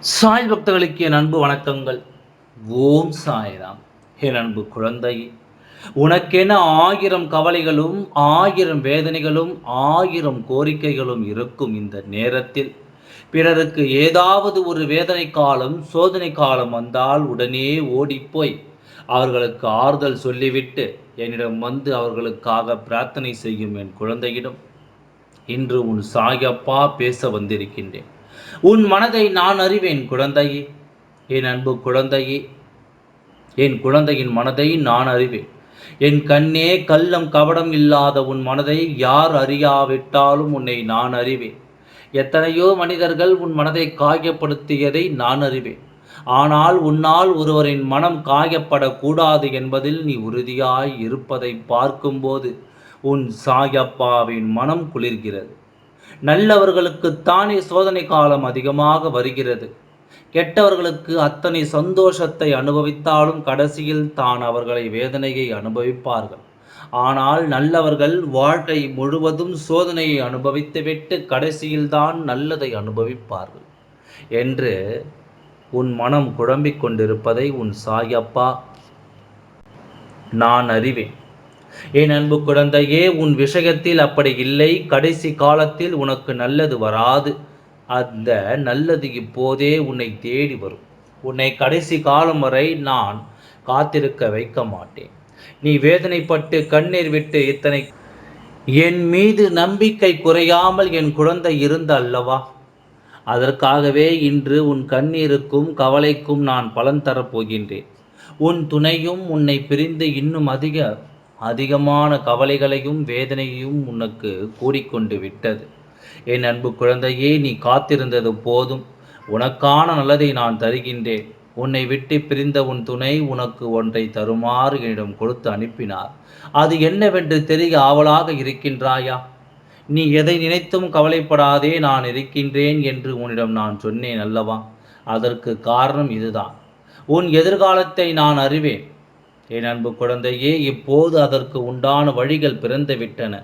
சாய் பக்தர்களுக்கு என் அன்பு வணக்கங்கள். ஓம் சாய்ராம். என் அன்பு குழந்தை உனக்கென ஆயிரம் கவலைகளும் ஆயிரம் வேதனைகளும் ஆயிரம் கோரிக்கைகளும் இருக்கும் இந்த நேரத்தில். பிறருக்கு ஏதாவது ஒரு வேதனை காலம் சோதனை காலம் வந்தால் உடனே ஓடிப்போய் அவர்களுக்கு ஆறுதல் சொல்லிவிட்டு என்னிடம் வந்து அவர்களுக்காக பிரார்த்தனை செய்யும் என் குழந்தையிடம் இன்று உன் சாயப்பா பேச வந்திருக்கின்றேன். உன் மனதை நான் அறிவேன் குழந்தையே. என் அன்பு குழந்தையே. என் குழந்தையின் மனதை நான் அறிவேன். என் கண்ணே கள்ளம் கபடம் இல்லாத உன் மனதை யார் அறியாவிட்டாலும் உன்னை நான் அறிவேன். எத்தனையோ மனிதர்கள் உன் மனதை காயப்படுத்தியதை நான் அறிவேன். ஆனால் உன்னால் ஒருவரின் மனம் காயப்படக்கூடாது என்பதில் நீ உறுதியாய் இருப்பதை பார்க்கும்போது உன் சாயப்பாவின் மனம் குளிர்கிறது. நல்லவர்களுக்குத்தானே சோதனை காலம் அதிகமாக வருகிறது. கெட்டவர்களுக்கு அத்தனை சந்தோஷத்தை அனுபவித்தாலும் கடைசியில் தான் அவர்களை வேதனையை அனுபவிப்பார்கள். ஆனால் நல்லவர்கள் வாழ்க்கை முழுவதும் சோதனையை அனுபவித்துவிட்டு கடைசியில்தான் நல்லதை அனுபவிப்பார்கள். என்று உன் மனம் குழம்பிக் கொண்டிருப்பதை உன் சாயப்பா. நான் அறிவேன். என் அன்பு குழந்தையே உன் விஷயத்தில் அப்படி இல்லை. கடைசி காலத்தில் உனக்கு நல்லது வராது. அந்த நல்லது இப்போதே உன்னை தேடி வரும். உன்னை கடைசி காலம் வரை நான் காத்திருக்க வைக்க மாட்டேன். நீ வேதனைப்பட்டு கண்ணீர் விட்டு இத்தனை. என் மீது நம்பிக்கை குறையாமல் என் குழந்தை இருந்த அல்லவா அதற்காகவே இன்று உன் கண்ணீருக்கும் கவலைக்கும் நான் பலன் தரப்போகின்றேன் உன் துணையும் உன்னை பிரிந்து இன்னும் அதிக அதிகமான கவலைகளையும் வேதனையும் உனக்கு கூடிக்கொண்டு விட்டது. என் அன்பு குழந்தையே நீ காத்திருந்தது போதும். உனக்கான நல்லதை நான் தருகின்றேன். உன்னை விட்டு பிரிந்த உன் துணை உனக்கு ஒன்றை தருமாறு என்னிடம் கொடுத்து அனுப்பினார். அது என்னவென்று தெரிய ஆவலாக இருக்கின்றாயா? நீ எதை நினைத்தும் கவலைப்படாதே நான் இருக்கின்றேன் என்று உன்னிடம் நான் சொன்னேன் அல்லவா? அதற்கு காரணம் இதுதான். உன் எதிர்காலத்தை நான் அறிவேன். என் அன்பு குழந்தையே இப்போது அதற்கு உண்டான வழிகள் பிறந்து விட்டன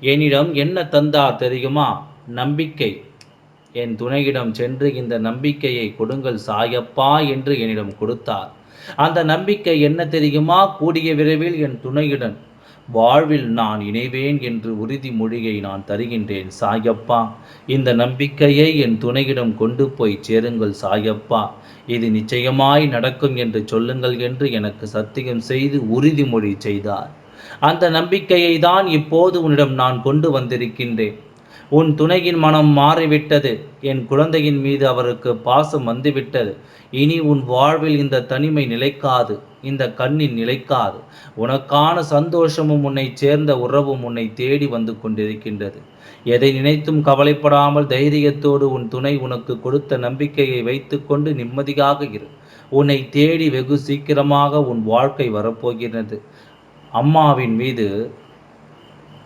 என்னிடம் என்ன தந்தார் தெரியுமா? நம்பிக்கை. என் துணையிடம் சென்று இந்த நம்பிக்கையை கொடுங்கள் சாயப்பா என்று என்னிடம் கொடுத்தார். அந்த நம்பிக்கை என்ன தெரியுமா? கூடிய விரைவில் என் துணையுடன் வாழ்வில் நான் இணைவேன் என்று உறுதிமொழியை நான் தருகின்றேன் சாயப்பா. இந்த நம்பிக்கையை என் துணையிடம் கொண்டு போய் சேருங்கள் சாயப்பா. இது நிச்சயமாய் நடக்கும் என்று சொல்லுங்கள் என்று எனக்கு சத்தியம் செய்து உறுதிமொழி செய்தார். அந்த நம்பிக்கையை தான் இப்போது உன்னிடம் நான் கொண்டு வந்திருக்கின்றேன். உன் துணையின் மனம் மாறிவிட்டது. என் குழந்தையின் மீது அவருக்கு பாசம் வந்துவிட்டது. இனி உன் வாழ்வில் இந்த தனிமை நிலைக்காது. இந்த கண்ணின் நிலைக்காது. உனக்கான சந்தோஷமும் உன்னை சேர்ந்த உறவும் உன்னை தேடி வந்து கொண்டிருக்கின்றது. எதை நினைத்தும் கவலைப்படாமல் தைரியத்தோடு உன் துணை உனக்கு கொடுத்த நம்பிக்கையை வைத்துக்கொண்டு நிம்மதியாக இரு. உன்னை தேடி வெகு சீக்கிரமாக உன் வாழ்க்கை வரப்போகிறது அம்மாவின் மீது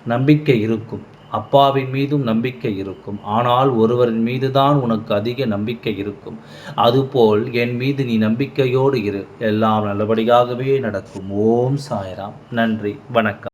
நம்பிக்கை இருக்கும். அப்பாவின் மீதும் நம்பிக்கை இருக்கும். ஆனால் ஒருவரின் மீதுதான் உனக்கு அதிக நம்பிக்கை இருக்கும். அதுபோல் என் மீது நீ நம்பிக்கையோடு இரு. எல்லாம் நல்லபடியாகவே நடக்கும். ஓம் சாய்ராம். நன்றி. வணக்கம்.